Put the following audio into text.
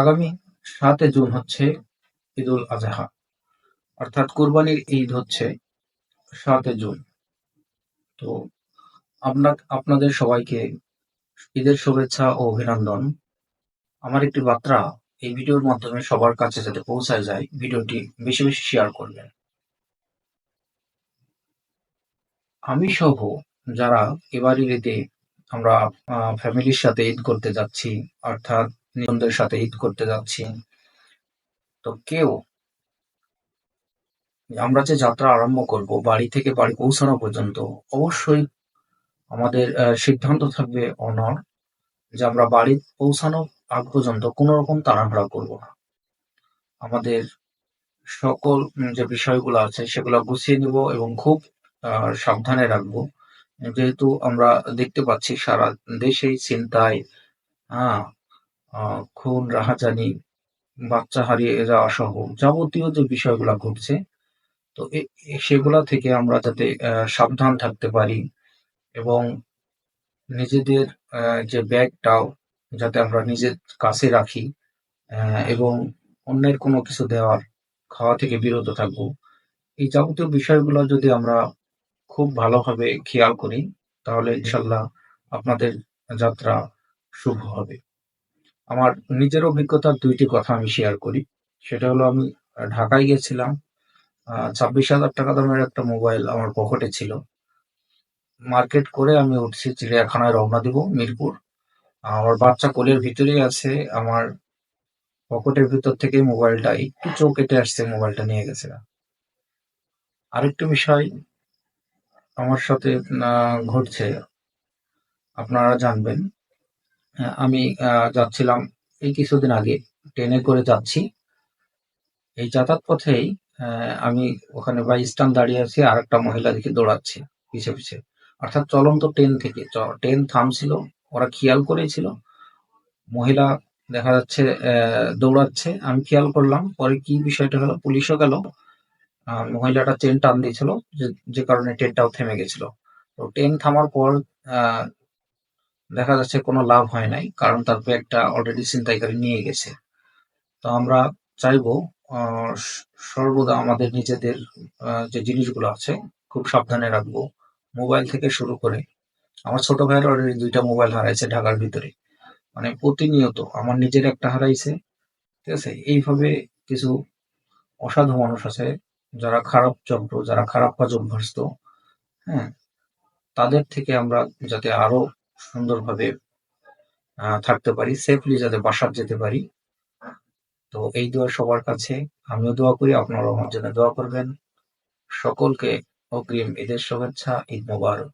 আগামী সাতে জুন হচ্ছে ঈদুল আজহা। অর্থাৎ কোরবানির ঈদ হচ্ছে সাতে জুন। তো আপনার আপনাদের সবাইকে ঈদের শুভেচ্ছা ও অভিনন্দন। আমার একটি বার্তা, এই ভিডিওর মাধ্যমে সবার কাছে যাতে পৌঁছায় যায়, ভিডিওটি বেশি বেশি শেয়ার করবেন। আমি সহ যারা এবারের ঈদে আমরা ফ্যামিলির সাথে ঈদ করতে যাচ্ছি, অর্থাৎ নিজনদের সাথে ঈদ করতে যাচ্ছি। তো কেউ, আমরা যে যাত্রা আরম্ভ করব, বাড়ি থেকে বাড়ি পৌঁছানো পর্যন্ত অবশ্যই আমাদের সিদ্ধান্ত থাকবে অনর যে আমরা বাড়ি পৌঁছানো আগ পর্যন্ত কোনো রকম তাড়াহুড়া করব না। আমাদের সকল যে বিষয়গুলো আছে সেগুলো গুছিয়ে নিব এবং খুব সাবধানে রাখব। যেহেতু আমরা দেখতে পাচ্ছি সারা দেশেই চিন্তায় হ্যাঁ খুন রাহাজানি বাচ্চা হারিয়ে যাওয়া সহ যাবতীয় যে বিষয়গুলো ঘটছে তো সেগুলা থেকে আমরা যাতে সাবধান থাকতে পারি এবং নিজেদের যে ব্যাগটাও যাতে আমরা নিজের কাছে রাখি এবং অন্যের কোনো কিছু দেওয়ার খাওয়া থেকে বিরত থাকব। এই যাবতীয় বিষয়গুলো যদি আমরা খুব ভালোভাবে খেয়াল করি তাহলে ইনশাল্লাহ আপনাদের যাত্রা শুভ হবে। আমার নিজের অভিজ্ঞতার দুইটি কথা আমি শেয়ার করি। সেটা হলো, আমি ঢাকায় গেছিলাম ছাব্বিশ হাজার টাকা দামের একটা মোবাইল আমার পকেটে ছিল। মার্কেট করে আমি উঠছি চিড়িয়াখানায় রওনা দিব, মিরপুর। আমার বাচ্চা কোলের ভিতরেই আছে, আমার পকেটের ভিতর থেকে মোবাইলটা একটু চোখ কেটে আসছে মোবাইলটা নিয়ে গেছে। আরেকটি বিষয় আমার সাথে ঘটছে, আপনারা জানবেন। আমি যাচ্ছিলাম এই কিছুদিন আগে, ট্রেনে করে যাচ্ছি। এই যাতায়াত পথেই আমি ওখানে বা স্ট্যান্ড দাঁড়িয়ে আছি, আর একটা মহিলা দিকে দৌড়াচ্ছে পিছে পিছে। অর্থাৎ চলন্ত ট্রেন থেকে ট্রেন থামছিল, ওরা খেয়াল করেছিল। মহিলা দেখা যাচ্ছে দৌড়াচ্ছে, আমি খেয়াল করলাম, পরে কি বিষয়টা হলো, পুলিশও গেল। মহিলাটা ট্রেন টান দিয়েছিল, যে কারণে ট্রেনটাও থেমে গেছিল। তো ট্রেন থামার পর দেখা যাচ্ছে কোনো লাভ হয় নাই, কারণ তার ব্যাগটা অলরেডি ছিনতাইকারী নিয়ে গেছে। তো আমরা চাইব সর্বদা আমাদের নিজেদের যে জিনিসগুলো আছে, খুব সাবধানে রাখব। মোবাইল থেকে শুরু করে, আমার ছোট ভাইয়ের অলরেডি দুইটা মোবাইল হারাইছে ঢাকার ভিতরে। মানে প্রতিনিয়ত আমার নিজের একটা হারাইছে, ঠিক আছে? এইভাবে কিছু অসাধু মানুষ আছে, যারা খারাপ চক্র, যারা খারাপ কাজ অভ্যস্ত হ্যাঁ? তাদের থেকে আমরা যাতে আরও সুন্দরভাবে থাকতে পারি সেফলি যাতে বাসার যেতে পারি। তো এই দোয়া সবার কাছে। আমিও দোয়া করি আপনারা আমার জন্য দোয়া করবেন। সকলকে অগ্রিম ঈদের শুভেচ্ছা ঈদ মোবারক।